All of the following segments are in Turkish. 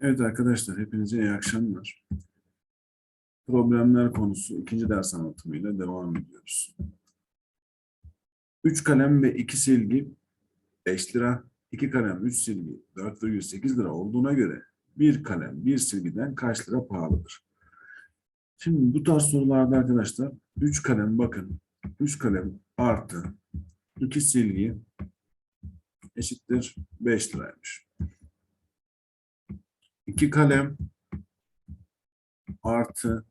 Evet arkadaşlar, hepinize iyi akşamlar. Problemler konusu ikinci ders anlatımıyla devam ediyoruz. 3 kalem ve 2 silgi 5 lira, 2 kalem 3 silgi 4,8 lira olduğuna göre bir kalem bir silgiden kaç lira pahalıdır? Şimdi bu tarz sorularda arkadaşlar 3 kalem bakın 3 kalem artı 2 silgi eşittir 5 liraymış. 2 kalem artı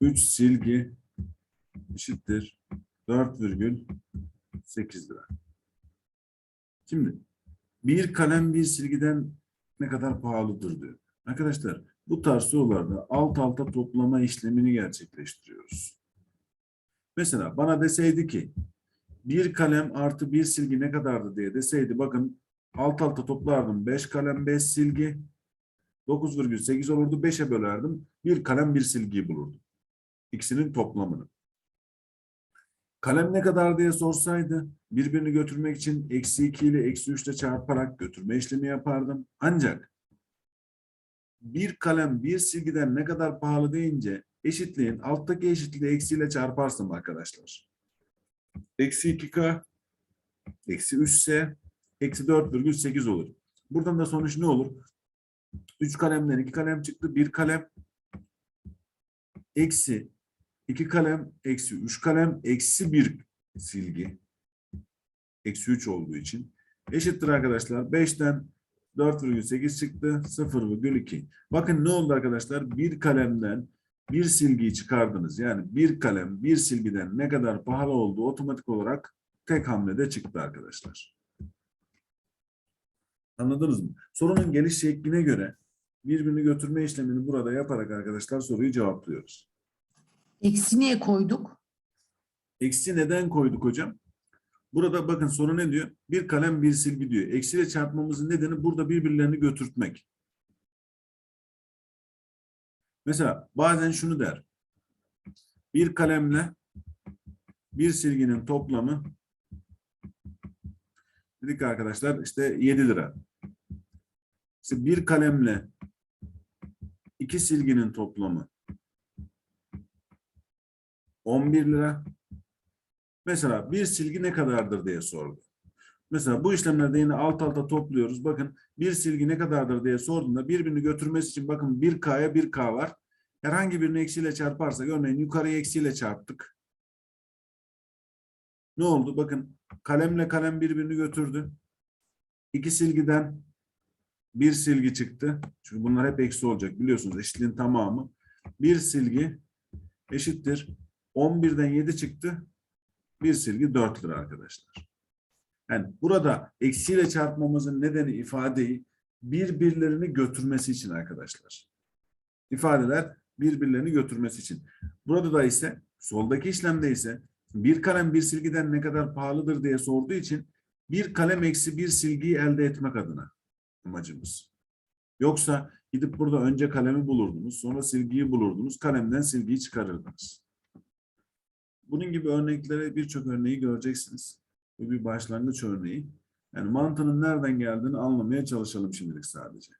3 silgi eşittir 4,8 lira. Şimdi bir kalem bir silgiden ne kadar pahalıdır diyor. Arkadaşlar bu tarz sorularda alt alta toplama işlemini gerçekleştiriyoruz. Mesela bana deseydi ki bir kalem artı bir silgi ne kadardı diye deseydi bakın alt alta toplardım 5 kalem 5 silgi 9,8 olurdu. 5'e bölerdim. Bir kalem bir silgiyi bulurdum. İkisinin toplamını. Kalem ne kadar diye sorsaydı birbirini götürmek için eksi 2 ile eksi 3 ile çarparak götürme işlemi yapardım. Ancak bir kalem bir silgiden ne kadar pahalı deyince eşitliğin alttaki eşitliği eksiyle çarparsam arkadaşlar. Eksi 2K eksi 3 ise eksi 4,8 olur. Buradan da sonuç ne olur? 3 kalemden 2 kalem çıktı. 1 kalem eksi 2 kalem eksi 3 kalem eksi 1 silgi eksi 3 olduğu için eşittir arkadaşlar. 5'ten 4,8 çıktı. 0,2. Bakın ne oldu arkadaşlar? Bir kalemden bir silgiyi çıkardınız. Yani bir kalem bir silgiden ne kadar pahalı olduğu otomatik olarak tek hamlede çıktı arkadaşlar. Anladınız mı? Sorunun geliş şekline göre birbirini götürme işlemini burada yaparak arkadaşlar soruyu cevaplıyoruz. Eksi niye koyduk? Eksi neden koyduk hocam? Burada bakın soru ne diyor? Bir kalem bir silgi diyor. Eksiyle çarpmamızın nedeni burada birbirlerini götürtmek. Mesela bazen şunu der. Bir kalemle bir silginin toplamı dedik arkadaşlar işte 7 lira. İşte bir kalemle iki silginin toplamı 11 lira. Mesela bir silgi ne kadardır diye sordu. Mesela bu işlemlerde yine alt alta topluyoruz. Bakın bir silgi ne kadardır diye sorduğunda birbirini götürmesi için bakın 1K'ya 1K var. Herhangi birini eksiyle çarparsak örneğin yukarıya eksiyle çarptık. Ne oldu? Bakın kalemle kalem birbirini götürdü. İki silgiden bir silgi çıktı. Çünkü bunlar hep eksi olacak biliyorsunuz eşitliğin tamamı. Bir silgi eşittir. 11'den 7 çıktı. Bir silgi 4 lira arkadaşlar. Yani burada eksiyle çarpmamızın nedeni ifadeyi birbirlerini götürmesi için arkadaşlar. İfadeler birbirlerini götürmesi için. Burada da ise soldaki işlemde ise bir kalem bir silgiden ne kadar pahalıdır diye sorduğu için bir kalem eksi bir silgiyi elde etmek adına amacımız. Yoksa gidip burada önce kalemi bulurdunuz, sonra silgiyi bulurdunuz, kalemden silgiyi çıkarırdınız. Bunun gibi örneklere birçok örneği göreceksiniz. Bu bir başlangıç örneği. Yani mantığının nereden geldiğini anlamaya çalışalım şimdilik sadece.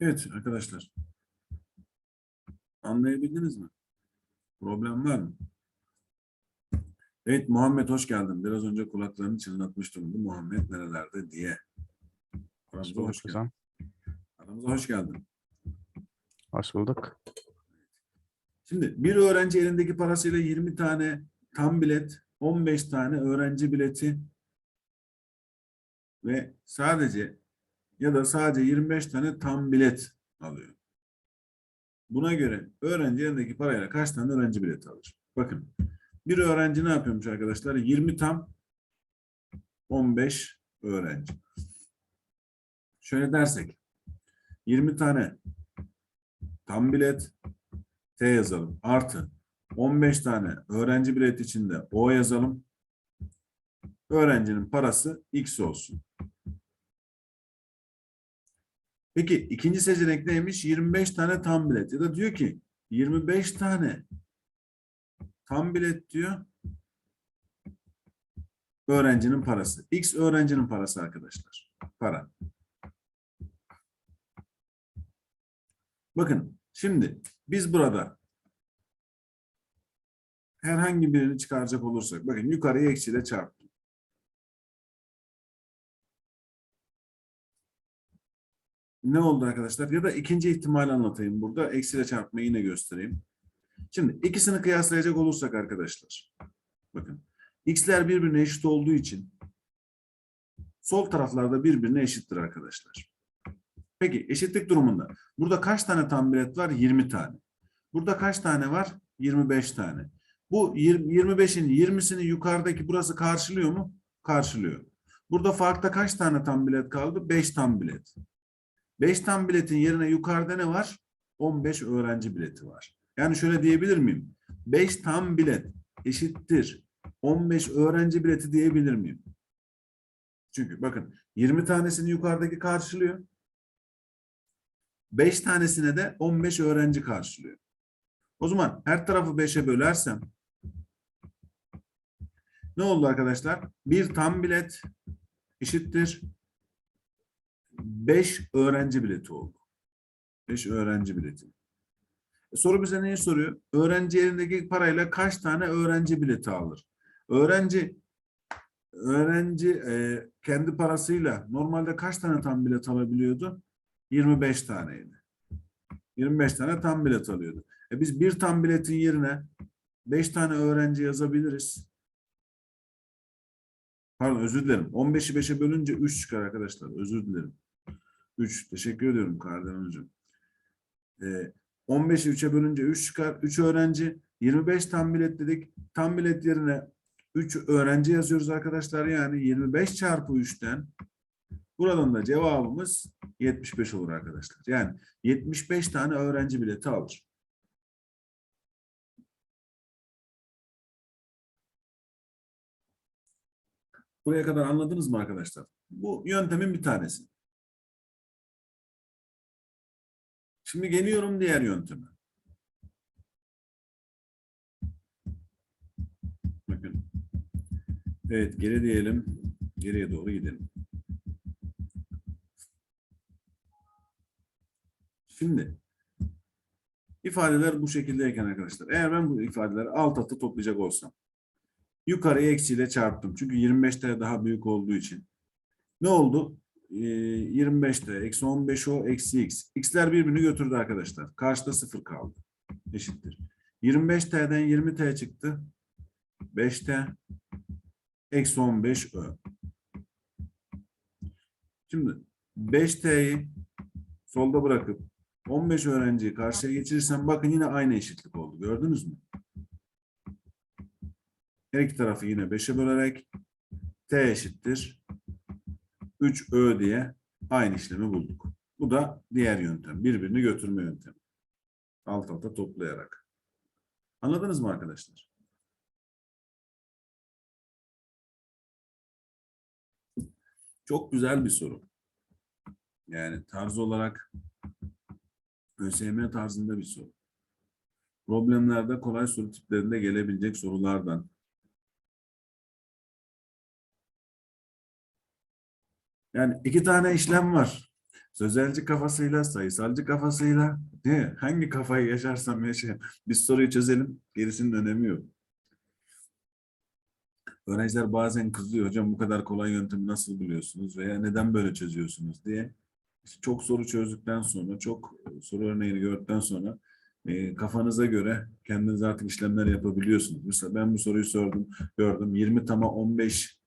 Evet arkadaşlar. Anlayabildiniz mi? Problem var mı? Evet Muhammed hoş geldin. Biraz önce kulaklarını çınlatmış durumda Muhammed nerelerde diye. Hoş Aramıza bulduk hoş geldin. Aramıza hoş geldin. Hoş bulduk. Şimdi bir öğrenci elindeki parasıyla 20 tane tam bilet, 15 tane öğrenci bileti ve sadece ya da sadece 25 tane tam bilet alıyor. Buna göre öğrenci elindeki parayla kaç tane öğrenci bileti alır? Bakın bir öğrenci ne yapıyormuş arkadaşlar? 20 tam 15 öğrenci. Şöyle dersek 20 tane tam bilet T yazalım. Artı 15 tane öğrenci bilet içinde O yazalım. Öğrencinin parası X olsun. Peki ikinci seçenek neymiş? 25 tane tam bilet. Ya da diyor ki 25 tane tam bilet diyor. öğrencinin parası. X öğrencinin parası arkadaşlar. Para. Bakın şimdi biz burada herhangi birini çıkaracak olursak bakın yukarıya eksiyle çarptım. Ne oldu arkadaşlar? Ya da ikinci ihtimali anlatayım burada. Eksiyle çarpmayı yine göstereyim. Şimdi ikisini kıyaslayacak olursak arkadaşlar. Bakın. X'ler birbirine eşit olduğu için sol taraflarda birbirine eşittir arkadaşlar. Peki eşitlik durumunda burada kaç tane tam bilet var? 20 tane. Burada kaç tane var? 25 tane. Bu 20 25'in 20'sini yukarıdaki burası karşılıyor mu? Karşılıyor. Burada farkta kaç tane tam bilet kaldı? 5 tam bilet. 5 tam biletin yerine yukarıda ne var? 15 öğrenci bileti var. Yani şöyle diyebilir miyim? 5 tam bilet eşittir 15 öğrenci bileti diyebilir miyim? Çünkü bakın 20 tanesini yukarıdaki karşılıyor. 5 tanesine de 15 öğrenci karşılıyor. O zaman her tarafı 5'e bölersem ne oldu arkadaşlar? Bir tam bilet eşittir 5 öğrenci bileti oldu. 5 öğrenci bileti. E, soru bize neyi soruyor? Öğrenci elindeki parayla kaç tane öğrenci bileti alır? Öğrenci öğrenci e, kendi parasıyla normalde kaç tane tam bilet alabiliyordu? 25 taneydi. 25 tane tam bilet alıyordu. E biz bir tam biletin yerine 5 tane öğrenci yazabiliriz. Pardon özür dilerim. 15'i 5'e bölünce 3 çıkar arkadaşlar. Özür dilerim. 3. Teşekkür ediyorum Kardelen Hocam. Ee, 15'i 3'e bölünce 3 çıkar. 3 öğrenci. 25 tam bilet dedik. Tam bilet yerine 3 öğrenci yazıyoruz arkadaşlar. Yani 25 çarpı 3'ten buradan da cevabımız 75 olur arkadaşlar. Yani 75 tane öğrenci bileti alır. Buraya kadar anladınız mı arkadaşlar? Bu yöntemin bir tanesi. Şimdi geliyorum diğer yönteme. Bakın. Evet geri diyelim. Geriye doğru gidelim. Şimdi ifadeler bu şekildeyken arkadaşlar. Eğer ben bu ifadeleri alt alta toplayacak olsam. Yukarıya eksiyle çarptım. Çünkü 25'te daha büyük olduğu için. Ne oldu? Ee, 25'te eksi 15 o eksi x. X'ler birbirini götürdü arkadaşlar. Karşıda 0 kaldı. Eşittir. 25t'den 20t çıktı. 5t eksi 15 ö. Şimdi 5t'yi solda bırakıp 15 öğrenciyi karşıya geçirirsem bakın yine aynı eşitlik oldu. Gördünüz mü? Her iki tarafı yine 5'e bölerek t eşittir 3 ö diye aynı işlemi bulduk. Bu da diğer yöntem. Birbirini götürme yöntemi. Alt alta toplayarak. Anladınız mı arkadaşlar? Çok güzel bir soru. Yani tarz olarak ÖSYM tarzında bir soru. Problemlerde kolay soru tiplerinde gelebilecek sorulardan. Yani iki tane işlem var. Sözelci kafasıyla, sayısalcı kafasıyla. Mi? Hangi kafayı yaşarsam yaşayayım. Biz soruyu çözelim. Gerisinin önemi yok. Öğrenciler bazen kızıyor. Hocam bu kadar kolay yöntemi nasıl buluyorsunuz? Veya neden böyle çözüyorsunuz diye. İşte çok soru çözdükten sonra, çok soru örneğini gördükten sonra e, kafanıza göre kendiniz artık işlemler yapabiliyorsunuz. Mesela ben bu soruyu sordum, gördüm. 20 tama 15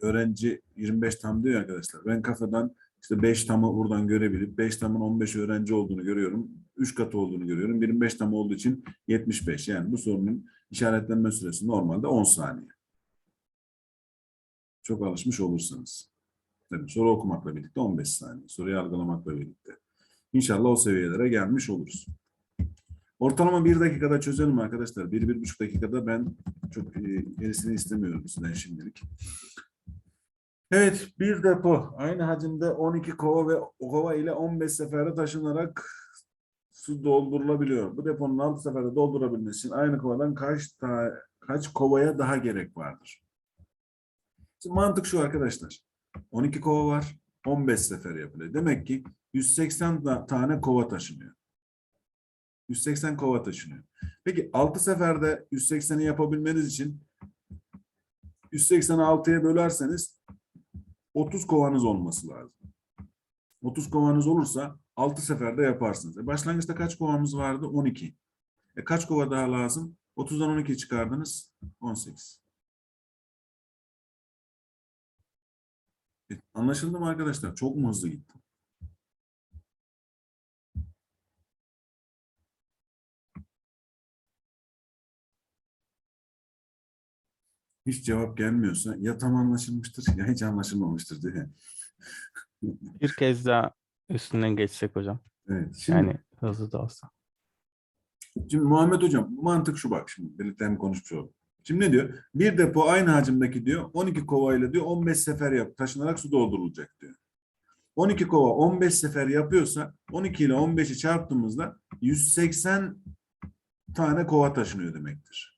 öğrenci 25 tam diyor arkadaşlar. Ben kafadan işte 5 tamı buradan görebilip 5 tamın 15 öğrenci olduğunu görüyorum. 3 katı olduğunu görüyorum. 25 tam olduğu için 75. Yani bu sorunun işaretlenme süresi normalde 10 saniye. Çok alışmış olursanız. Tabii soru okumakla birlikte 15 saniye. Soruyu algılamakla birlikte. İnşallah o seviyelere gelmiş oluruz. Ortalama bir dakikada çözelim arkadaşlar. Bir, bir buçuk dakikada ben çok e, gerisini istemiyorum sizden şimdilik. Evet, bir depo aynı hacimde 12 kova ve kova ile 15 seferde taşınarak su doldurulabiliyor. Bu deponun 6 seferde doldurabilmesi için aynı kovadan kaç ta, kaç kovaya daha gerek vardır? Şimdi mantık şu arkadaşlar. 12 kova var. 15 sefer yapılıyor. Demek ki 180 ta- tane kova taşınıyor. 180 kova taşınıyor. Peki 6 seferde 180'i yapabilmeniz için 180'i 6'ya bölerseniz 30 kovanız olması lazım. 30 kovanız olursa 6 seferde yaparsınız. E başlangıçta kaç kovamız vardı? 12. E kaç kova daha lazım? 30'dan 12 çıkardınız. 18. E, anlaşıldı mı arkadaşlar? Çok mu hızlı gittim? Hiç cevap gelmiyorsa ya tam anlaşılmıştır ya hiç anlaşılmamıştır diye. Bir kez daha üstünden geçsek hocam. Evet. Şimdi, Yani hızlı da olsa. şimdi Muhammed Hocam mantık şu bak şimdi birlikte konuşmuş olduk. Şimdi ne diyor? Bir depo aynı hacimdeki diyor 12 kova ile diyor 15 sefer yap taşınarak su doldurulacak diyor. 12 kova 15 sefer yapıyorsa 12 ile 15'i çarptığımızda 180 tane kova taşınıyor demektir.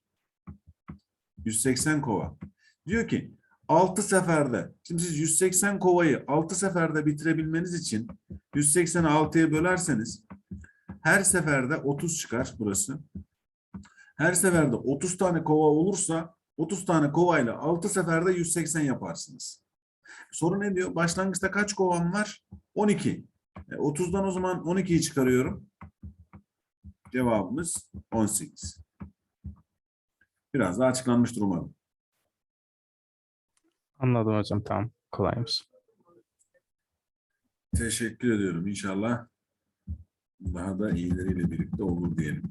180 kova. Diyor ki 6 seferde, şimdi siz 180 kovayı 6 seferde bitirebilmeniz için 180'i 6'ya bölerseniz her seferde 30 çıkar burası. Her seferde 30 tane kova olursa 30 tane kovayla 6 seferde 180 yaparsınız. Soru ne diyor? Başlangıçta kaç kovam var? 12. E, 30'dan o zaman 12'yi çıkarıyorum. Cevabımız 18. Biraz daha açıklanmıştır umarım. Anladım hocam tamam. Kolaymış. Teşekkür ediyorum. İnşallah daha da iyileriyle birlikte olur diyelim.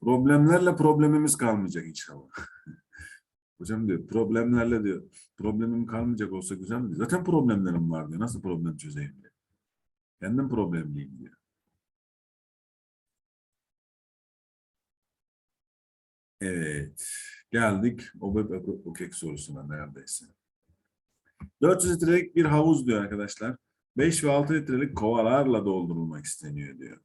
Problemlerle problemimiz kalmayacak inşallah. Hocam diyor problemlerle diyor problemim kalmayacak olsa güzel mi? Zaten problemlerim var diyor. Nasıl problem çözeyim diyor. Kendim problemliyim diyor. Evet. Geldik OBEP OKEK sorusuna neredeyse. 400 litrelik bir havuz diyor arkadaşlar. 5 ve 6 litrelik kovalarla doldurulmak isteniyor diyor.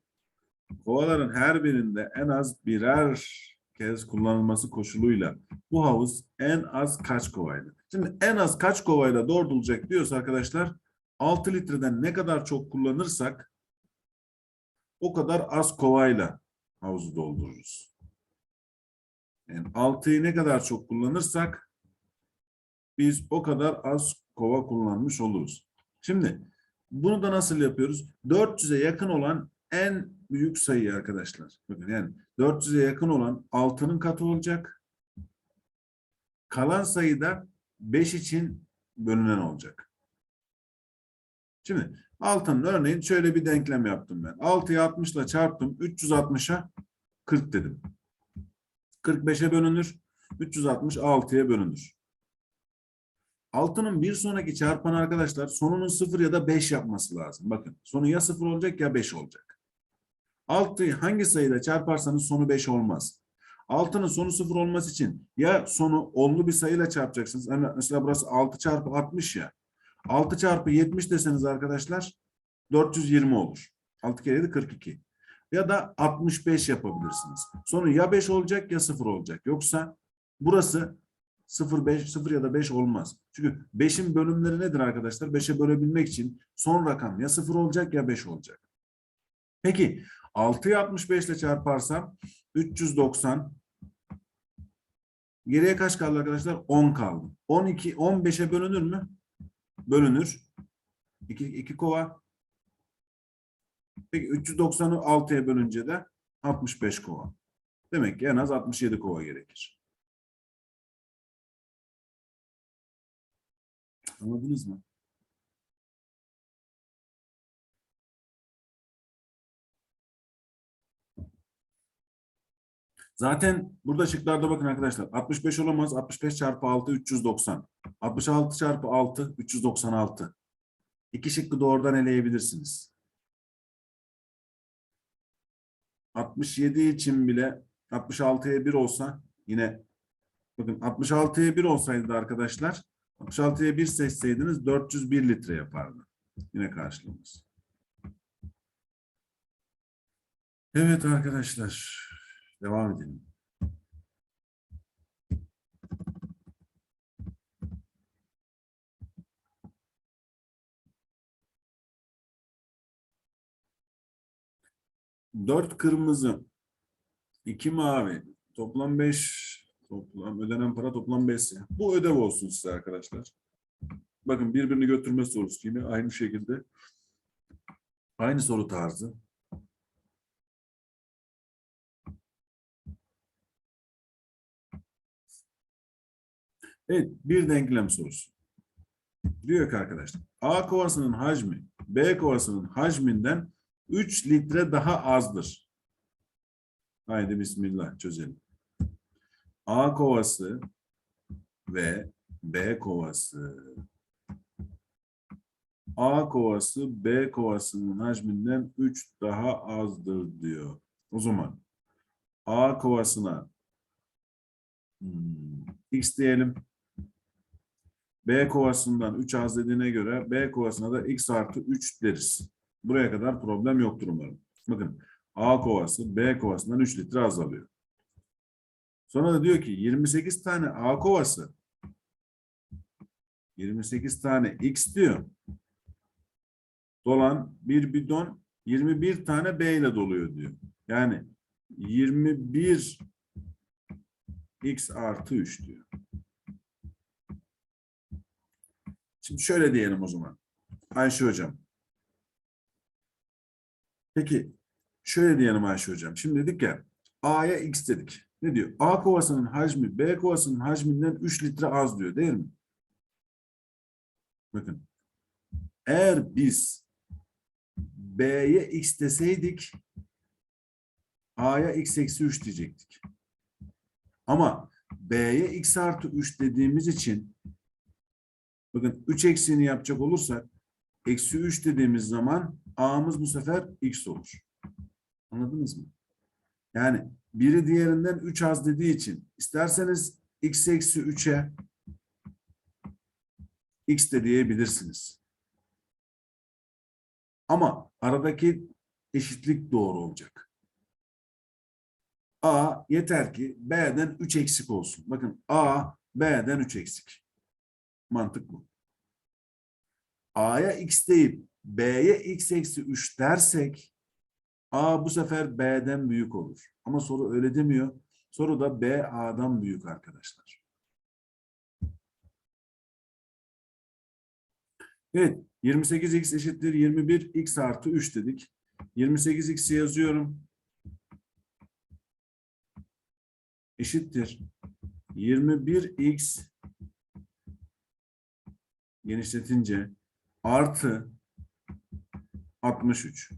Kovaların her birinde en az birer kez kullanılması koşuluyla bu havuz en az kaç kovayla? Şimdi en az kaç kovayla doldurulacak diyorsa arkadaşlar 6 litreden ne kadar çok kullanırsak o kadar az kovayla havuzu doldururuz. Yani 6'yı ne kadar çok kullanırsak biz o kadar az kova kullanmış oluruz. Şimdi bunu da nasıl yapıyoruz? 400'e yakın olan en büyük sayı arkadaşlar. Bakın yani 400'e yakın olan 6'nın katı olacak. Kalan sayı da 5 için bölünen olacak. Şimdi 6'nın örneğin şöyle bir denklem yaptım ben. 6'yı 60 ile çarptım. 360'a 40 dedim. 45'e bölünür. 360 6'ya bölünür. 6'nın bir sonraki çarpanı arkadaşlar sonunun 0 ya da 5 yapması lazım. Bakın sonu ya 0 olacak ya 5 olacak. 6'yı hangi sayıyla çarparsanız sonu 5 olmaz. 6'nın sonu 0 olması için ya sonu onlu bir sayıyla çarpacaksınız. Yani mesela burası 6 çarpı 60 ya. 6 çarpı 70 deseniz arkadaşlar 420 olur. 6 kere 7 42. Ya da 65 yapabilirsiniz. Sonu ya 5 olacak ya 0 olacak. Yoksa burası 0, 5, 0 ya da 5 olmaz. Çünkü 5'in bölümleri nedir arkadaşlar? 5'e bölebilmek için son rakam ya 0 olacak ya 5 olacak. Peki 6'yı 65 ile çarparsam 390 geriye kaç kaldı arkadaşlar? 10 kaldı. 12 15'e bölünür mü? Bölünür. 2 2 kova. Peki 390'ı 6'ya bölünce de 65 kova. Demek ki en az 67 kova gerekir. Anladınız mı? Zaten burada şıklarda bakın arkadaşlar. 65 olamaz. 65 çarpı 6 390. 66 çarpı 6 396. İki şıkkı doğrudan eleyebilirsiniz. 67 için bile 66'ya 1 olsa yine bakın 66'ya 1 olsaydı da arkadaşlar 66'ya 1 seçseydiniz 401 litre yapardı. Yine karşılığımız. Evet arkadaşlar. Devam edelim. 4 kırmızı, 2 mavi, toplam 5, toplam ödenen para toplam 5 siyah. Bu ödev olsun size arkadaşlar. Bakın birbirini götürme sorusu yine aynı şekilde. Aynı soru tarzı. Evet, bir denklem sorusu. Diyor ki arkadaşlar, A kovasının hacmi B kovasının hacminden 3 litre daha azdır. Haydi bismillah çözelim. A kovası ve B kovası. A kovası B kovasının hacminden 3 daha azdır diyor. O zaman A kovasına hmm, x diyelim. B kovasından 3 az dediğine göre B kovasına da x artı 3 deriz. Buraya kadar problem yoktur umarım. Bakın A kovası B kovasından 3 litre az alıyor. Sonra da diyor ki 28 tane A kovası 28 tane X diyor. Dolan bir bidon 21 tane B ile doluyor diyor. Yani 21 X artı 3 diyor. Şimdi şöyle diyelim o zaman. Ayşe hocam. Peki şöyle diyelim Ayşe hocam. Şimdi dedik ya A'ya X dedik. Ne diyor? A kovasının hacmi B kovasının hacminden 3 litre az diyor değil mi? Bakın. Eğer biz B'ye X deseydik A'ya X eksi 3 diyecektik. Ama B'ye X artı 3 dediğimiz için bakın 3 eksiğini yapacak olursak eksi 3 dediğimiz zaman A'mız bu sefer X olur. Anladınız mı? Yani biri diğerinden 3 az dediği için isterseniz X eksi 3'e X de diyebilirsiniz. Ama aradaki eşitlik doğru olacak. A yeter ki B'den 3 eksik olsun. Bakın A B'den 3 eksik. Mantık bu. A'ya X deyip B'ye X eksi 3 dersek A bu sefer B'den büyük olur. Ama soru öyle demiyor. Soru da B A'dan büyük arkadaşlar. Evet. 28x eşittir 21x artı 3 dedik. 28x'i yazıyorum. Eşittir. 21x genişletince artı 63.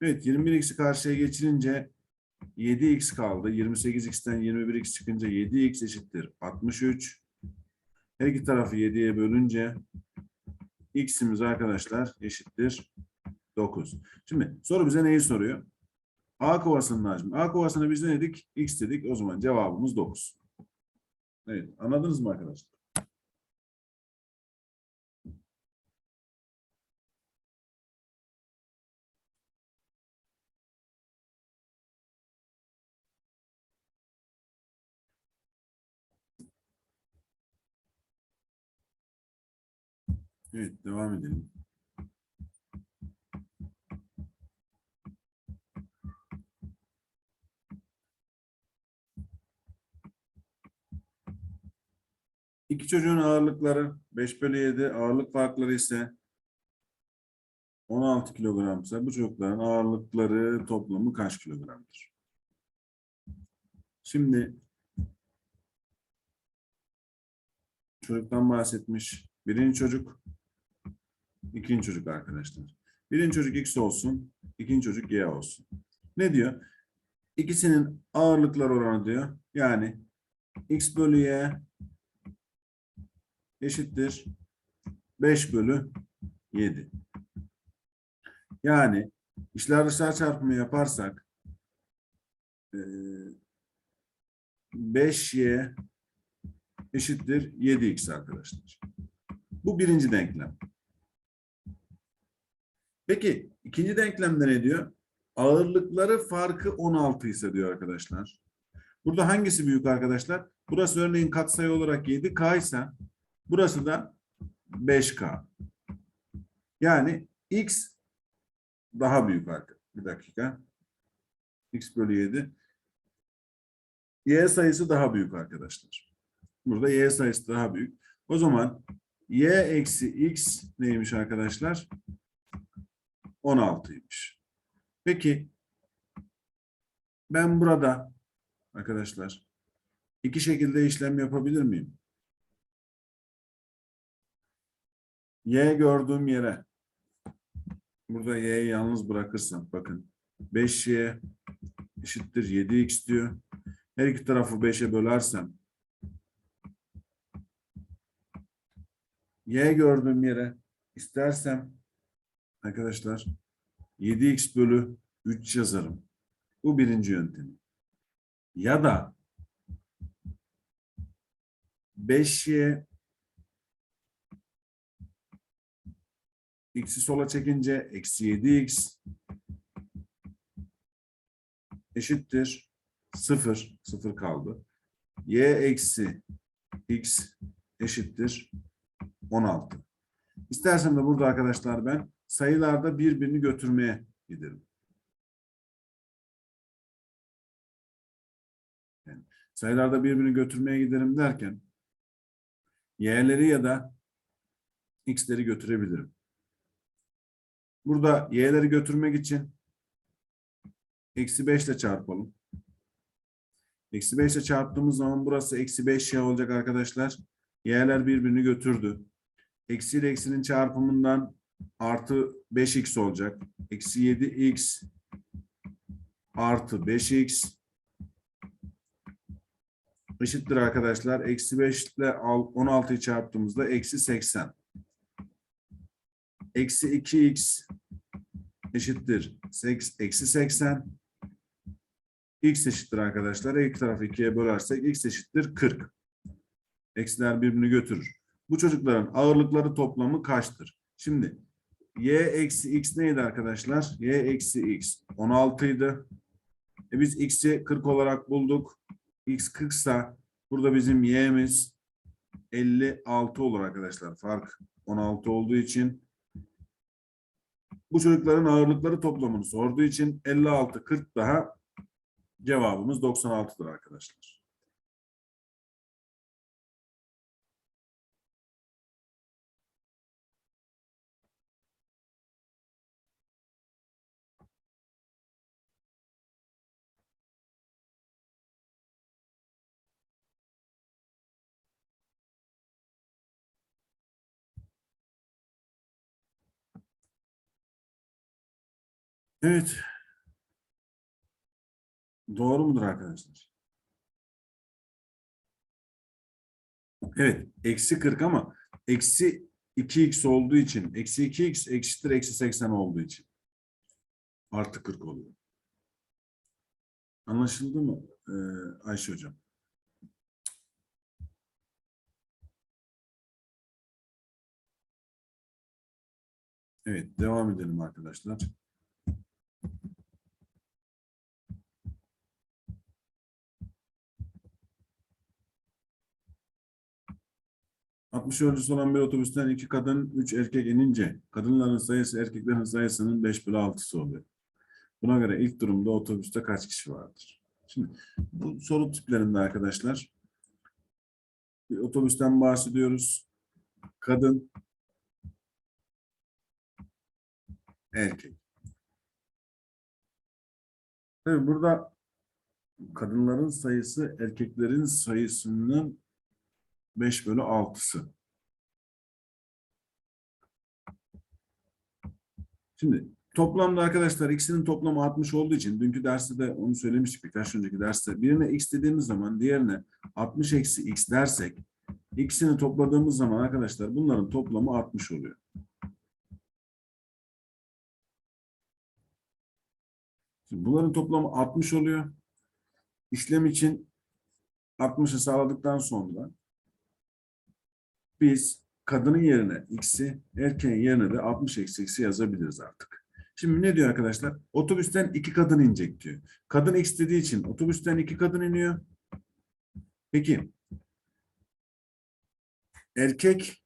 Evet 21x'i karşıya geçirince 7x kaldı. 28x'ten 21x çıkınca 7x eşittir 63. Her iki tarafı 7'ye bölünce x'imiz arkadaşlar eşittir 9. Şimdi soru bize neyi soruyor? A kovasının hacmi. A kovasına biz ne dedik? X dedik. O zaman cevabımız 9. Evet. Anladınız mı arkadaşlar? Evet. Devam edelim. İki çocuğun ağırlıkları 5 bölü 7 ağırlık farkları ise 16 kilogramsa bu çocukların ağırlıkları toplamı kaç kilogramdır? Şimdi çocuktan bahsetmiş. Birinci çocuk, ikinci çocuk arkadaşlar. Birinci çocuk X olsun, ikinci çocuk Y olsun. Ne diyor? İkisinin ağırlıklar oranı diyor. Yani X bölü Y eşittir 5 bölü 7. Yani işler dışlar çarpımı yaparsak eee, 5y eşittir 7x arkadaşlar. Bu birinci denklem. Peki ikinci denklemde ne diyor? Ağırlıkları farkı 16 ise diyor arkadaşlar. Burada hangisi büyük arkadaşlar? Burası örneğin katsayı olarak 7k ise Burası da 5K. Yani X daha büyük arkadaşlar. Bir dakika. X bölü 7. Y sayısı daha büyük arkadaşlar. Burada Y sayısı daha büyük. O zaman Y eksi X neymiş arkadaşlar? 16'ymış. Peki ben burada arkadaşlar iki şekilde işlem yapabilir miyim? Y gördüğüm yere burada Y'yi yalnız bırakırsam bakın 5Y eşittir 7X diyor. Her iki tarafı 5'e bölersem Y gördüğüm yere istersem arkadaşlar 7x bölü 3 yazarım. Bu birinci yöntemi. Ya da 5y x'i sola çekince eksi 7x eşittir 0. 0 kaldı. y eksi x eşittir 16. İstersem de burada arkadaşlar ben sayılarda birbirini götürmeye giderim. Yani sayılarda birbirini götürmeye giderim derken y'leri ya da x'leri götürebilirim. Burada y'leri götürmek için eksi 5 ile çarpalım. Eksi 5 ile çarptığımız zaman burası eksi 5 y olacak arkadaşlar. Y'ler birbirini götürdü. Eksi ile eksinin çarpımından artı 5x olacak. Eksi 7x artı 5x eşittir arkadaşlar. Eksi 5 ile al- 16'yı çarptığımızda eksi 80. Eksi 2x eşittir. Eksi 80. x eşittir arkadaşlar. İlk tarafı 2'ye bölersek x eşittir 40. Eksiler birbirini götürür. Bu çocukların ağırlıkları toplamı kaçtır? Şimdi y eksi x neydi arkadaşlar? y eksi x 16 idi. E biz x'i 40 olarak bulduk. x 40 sa burada bizim y'miz 56 olur arkadaşlar. Fark 16 olduğu için bu çocukların ağırlıkları toplamını sorduğu için 56 40 daha cevabımız 96'dır arkadaşlar. Evet. Doğru mudur arkadaşlar? Evet. Eksi 40 ama eksi 2x olduğu için eksi 2x eşittir eksi 80 olduğu için artı 40 oluyor. Anlaşıldı mı ee, Ayşe Hocam? Evet. Devam edelim arkadaşlar. ...60 yolcusu olan bir otobüsten iki kadın, üç erkek inince... ...kadınların sayısı erkeklerin sayısının 5 bölü 6'sı oluyor. Buna göre ilk durumda otobüste kaç kişi vardır? Şimdi bu soru tiplerinde arkadaşlar... ...bir otobüsten bahsediyoruz. Kadın... ...erkek. Tabii burada... ...kadınların sayısı erkeklerin sayısının 5 bölü 6'sı. Şimdi toplamda arkadaşlar x'inin toplamı 60 olduğu için dünkü derste de onu söylemiştik birkaç önceki derste. Birine x dediğimiz zaman diğerine 60 eksi x dersek x'ini topladığımız zaman arkadaşlar bunların toplamı 60 oluyor. Şimdi bunların toplamı 60 oluyor. İşlem için 60'ı sağladıktan sonra biz kadının yerine x'i, erkeğin yerine de 60 eksi x'i yazabiliriz artık. Şimdi ne diyor arkadaşlar? Otobüsten iki kadın inecek diyor. Kadın x dediği için otobüsten iki kadın iniyor. Peki. Erkek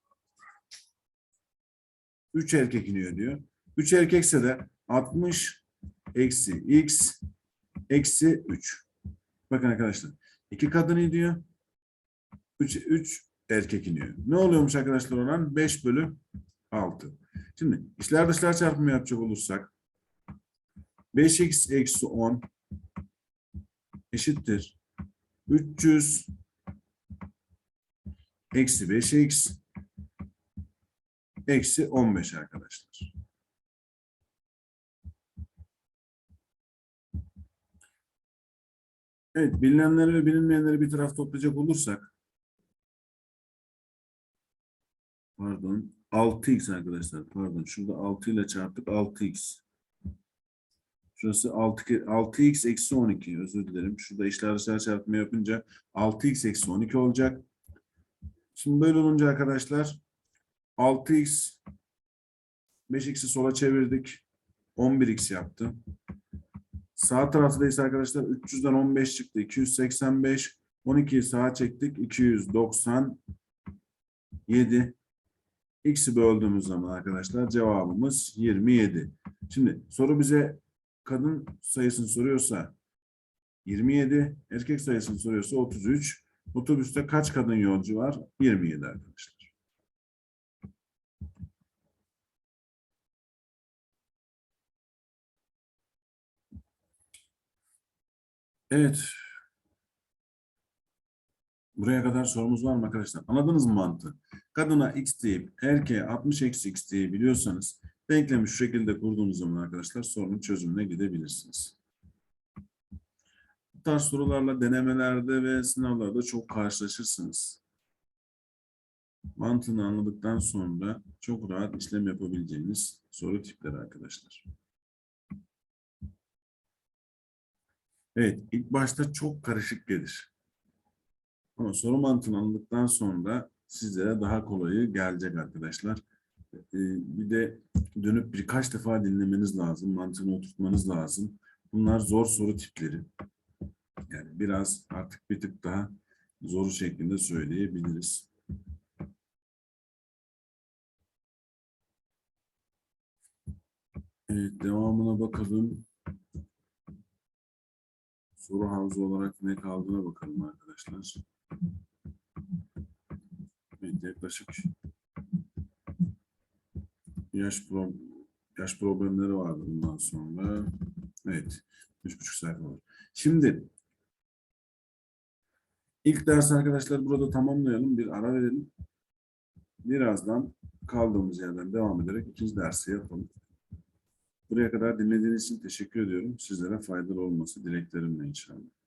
üç erkek iniyor diyor. Üç erkekse de 60 eksi x eksi 3. Bakın arkadaşlar. iki kadın iniyor. 3, 3 erkek iniyor. Ne oluyormuş arkadaşlar oran? 5 bölü 6. Şimdi içler dışlar çarpımı yapacak olursak 5x eksi 10 eşittir 300 eksi 5x eksi 15 arkadaşlar. Evet, bilinenleri ve bilinmeyenleri bir taraf toplayacak olursak pardon. 6x arkadaşlar. Pardon. Şurada 6 ile çarptık. 6x şurası 6, 6x eksi 12 özür dilerim. Şurada işler dışarı çarpma yapınca 6x eksi 12 olacak. Şimdi böyle olunca arkadaşlar 6x 5x'i sola çevirdik. 11x yaptı Sağ tarafta ise arkadaşlar 300'den 15 çıktı. 285. 12'yi sağa çektik. 297. X'i böldüğümüz zaman arkadaşlar cevabımız 27. Şimdi soru bize kadın sayısını soruyorsa 27, erkek sayısını soruyorsa 33. Otobüste kaç kadın yolcu var? 27 arkadaşlar. Evet. Buraya kadar sorumuz var mı arkadaşlar? Anladınız mı mantığı? Kadına x deyip erkeğe 60 eksi x diyebiliyorsanız denklemi şu şekilde kurduğunuz zaman arkadaşlar sorunun çözümüne gidebilirsiniz. Bu tarz sorularla denemelerde ve sınavlarda çok karşılaşırsınız. Mantığını anladıktan sonra çok rahat işlem yapabileceğiniz soru tipleri arkadaşlar. Evet, ilk başta çok karışık gelir. Ama soru mantığını anladıktan sonra sizlere daha kolayı gelecek arkadaşlar. Ee, bir de dönüp birkaç defa dinlemeniz lazım, mantığını oturtmanız lazım. Bunlar zor soru tipleri. Yani biraz artık bir tık daha zor şeklinde söyleyebiliriz. Evet, devamına bakalım. Soru havuzu olarak ne kaldığına bakalım arkadaşlar. Evet, yaklaşık yaş, pro yaş problemleri vardı bundan sonra. Evet. Üç buçuk sayfa var. Şimdi ilk ders arkadaşlar burada tamamlayalım. Bir ara verelim. Birazdan kaldığımız yerden devam ederek ikinci dersi yapalım. Buraya kadar dinlediğiniz için teşekkür ediyorum. Sizlere faydalı olması dileklerimle inşallah.